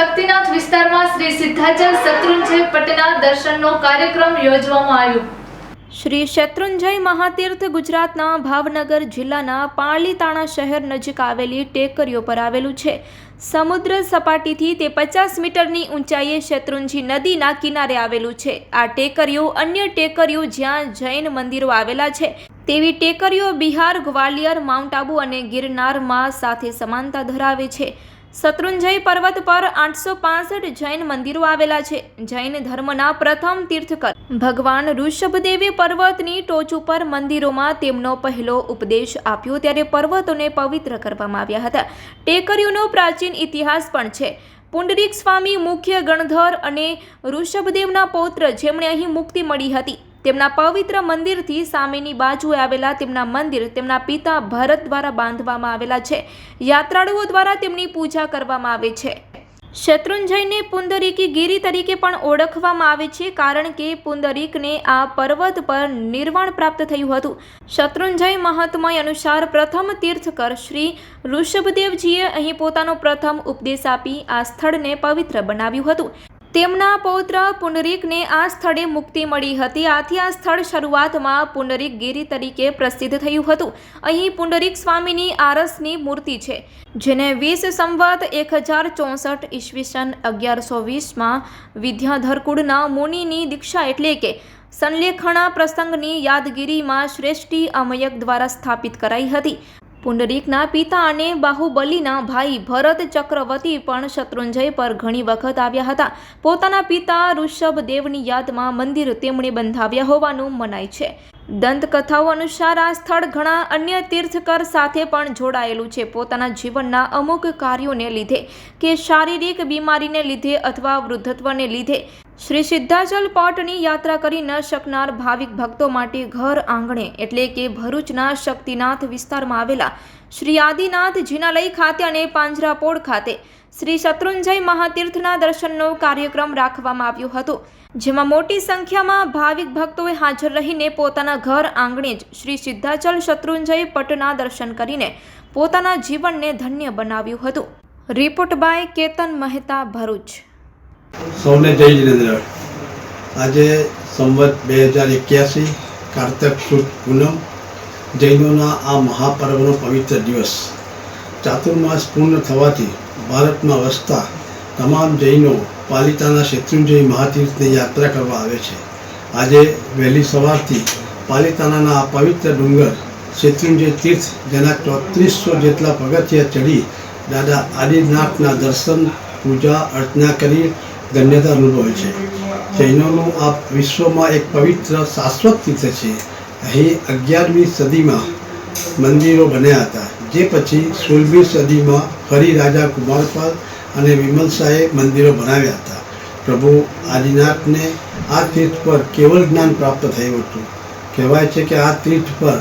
શક્તિનાથ વિસ્તારમાં શ્રી સિદ્ધાચલ શત્રુંજય પટના દર્શનનો કાર્યક્રમ યોજવામાં આવ્યો. શ્રી શત્રુંજય મહાતીર્થ ગુજરાતના ભાવનગર જિલ્લાના પાલીતાણા શહેર નજીક આવેલી ટેકરીઓ પર આવેલું છે. સમુદ્ર સપાટીથી તે પચાસ મીટરની ઊંચાઈએ શત્રુંજી નદીના કિનારે આવેલું છે. આ ટેકરીઓ અન્ય ટેકરીઓ જ્યાં જૈન મંદિરો આવેલા છે, તેવી ટેકરીઓ બિહાર ગ્વાલિયર, માઉન્ટ આબુ અને ગિરનારમાં સાથે સમાનતા ધરાવે છે. શત્રુંજય પર્વત પર આઠસો પાસઠ જૈન મંદિરો આવેલા છે. જૈન ધર્મના પ્રથમ તીર્થકર ભગવાન ઋષભદેવે પર્વતની ટોચ ઉપર મંદિરોમાં તેમનો પહેલો ઉપદેશ આપ્યો ત્યારે પર્વતોને પવિત્ર કરવામાં આવ્યા હતા. ટેકરીઓનો પ્રાચીન ઇતિહાસ પણ છે. પુંડરીક સ્વામી મુખ્ય ગણધર અને ઋષભદેવના પૌત્ર જેમણે અહીં મુક્તિ મળી હતી. તેમના પવિત્ર મંદિરથી સામેની બાજુએ આવેલા તેમના મંદિર તેમના પિતા ભરત દ્વારા બાંધવામાં આવેલા છે. યાત્રાળુઓ દ્વારા તેમની પૂજા કરવામાં આવે છે. શત્રુંજયને પુંદરીકી ગીરી તરીકે પણ ઓળખવામાં આવે છે કારણ કે પુંદરીકને આ પર્વત પર નિર્વાણ પ્રાપ્ત થયું હતું. શત્રુંજય મહાત્મય અનુસાર પ્રથમ તીર્થકર શ્રી ઋષભદેવજીએ અહીં પોતાનો પ્રથમ ઉપદેશ આપી આ સ્થળને પવિત્ર બનાવ્યું હતું. તેમના પૌત્ર પુંડરીકને આ સ્થળે મુક્તિ મળી હતી. આથી આ સ્થળ શરૂઆતમાં પુંડરીક ગીરી તરીકે પ્રસિદ્ધ થયું હતું. અહીં પુંડરીક સ્વામીની આરસની મૂર્તિ છે, જેને વીસ સંવત એક હજાર ચોસઠ ઈસવીસન અગિયારસો વીસમાં વિદ્યાધરકુળના મુનિની દીક્ષા એટલે કે સંલેખણા પ્રસંગની યાદગીરીમાં શ્રેષ્ઠી અમયક દ્વારા સ્થાપિત કરાઈ હતી. પુંડરીકના પિતા અને બાહુબલીના ભાઈ ભરત ચક્રવર્તી પણ શત્રુંજય પર ઘણી વખત આવ્યા હતા. પોતાના પિતા ઋષભદેવની યાદમાં મંદિર તેમણે બંધાવ્યા હોવાનું મનાય છે. દંતકથાઓ અનુસાર આ સ્થળ ઘણા અન્ય તીર્થકર સાથે પણ જોડાયેલું છે. પોતાના જીવનના અમુક કાર્યોને લીધે કે શારીરિક બીમારીને લીધે અથવા વૃદ્ધત્વને લીધે શ્રી સિદ્ધાચલ પોટની યાત્રા કરી ન શકનાર ભાવિક ભક્તો માટે ઘર આંગણે એટલે કે ભરૂચના શક્તિનાથ વિસ્તારમાં આવેલા શ્રી આદિનાથ જિનાલય ખાતે અને પાંજરાપોળ ખાતે શ્રી શત્રુંજય મહાતીર્થના દર્શનનો કાર્યક્રમ રાખવામાં આવ્યો હતો. જેમાં મોટી સંખ્યામાં ભાવિક ભક્તોએ હાજર રહીને પોતાના ઘર આંગણે જ શ્રી સિદ્ધાચલ શત્રુંજય પટના દર્શન કરીને પોતાના જીવનને ધન્ય બનાવ્યું હતું. Report by Ketan Mehta Bharuch. સૌને જય જિનેન્દ્ર. આજે સંવત બે હજાર એક્યાસી કારતક સુદ પૂનમ જૈનોના આ મહાપર્વનો પવિત્ર દિવસ. ચાતુર્માસ પૂર્ણ થવાથી ભારતમાં વસતા તમામ જૈનો પાલિતાના શેત્રુંજય મહાતીર્થની યાત્રા કરવા આવે છે. આજે વહેલી સવારથી પાલિતાનાના આ પવિત્ર ડુંગર શેત્રુંજય તીર્થ, જેના ચોત્રીસો જેટલા પગથિયા ચડી દાદા આદિનાથના દર્શન, પૂજા, અર્ચના કરી ધન્યતા અનુભવે છે. જૈનોનું આ વિશ્વમાં એક પવિત્ર, શાશ્વત તીર્થ છે. અહીં અગિયારમી સદીમાં મંદિરો બન્યા હતા. જે પછી સોળમી સદીમાં ફરી રાજા કુમારપાલ અને વિમલ શાહે મંદિરો બનાવ્યા હતા. પ્રભુ આદિનાથને આ તીર્થ પર કેવળ જ્ઞાન પ્રાપ્ત થયું હતું. કહેવાય છે કે આ તીર્થ પર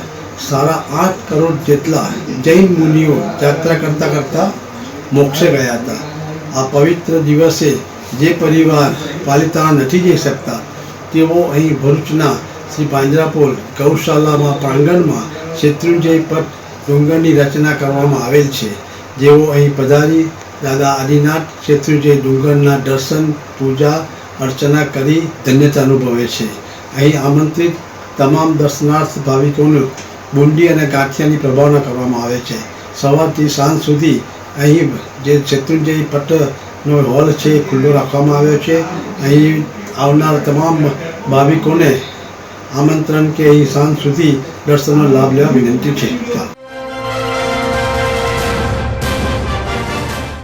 સાડા આઠ કરોડ જેટલા જૈન મુનિઓ યાત્રા કરતાં કરતાં મોક્ષે ગયા હતા. આ પવિત્ર દિવસે જે પરિવાર પાલિતાણા નથી જઈ શકતા, તેઓ અહીં ભરૂચના શ્રી પાંજરાપોલ ગૌશાલામાં પ્રાંગણમાં શત્રુંજય પટ ડુંગરની રચના કરવામાં આવેલ છે. જેઓ અહીં પધારી દાદા આદિનાથ શત્રુંજય ડુંગરના દર્શન, પૂજા, અર્ચના કરી ધન્યતા અનુભવે છે. અહીં આમંત્રિત તમામ દર્શનાર્થ ભાવિકોનું બુંદી અને ગાંઠિયાની પ્રભાવના કરવામાં આવે છે. સવારથી સાંજ સુધી અહીં જે શેત્રુંજય પટનો હોલ છે એ ખુલ્લો રાખવામાં આવ્યો છે. અહીં આવનાર તમામ ભાવિકોને આમંત્રણ કે અહીં સાંજ સુધી દર્શનનો લાભ લેવા વિનંતી છે.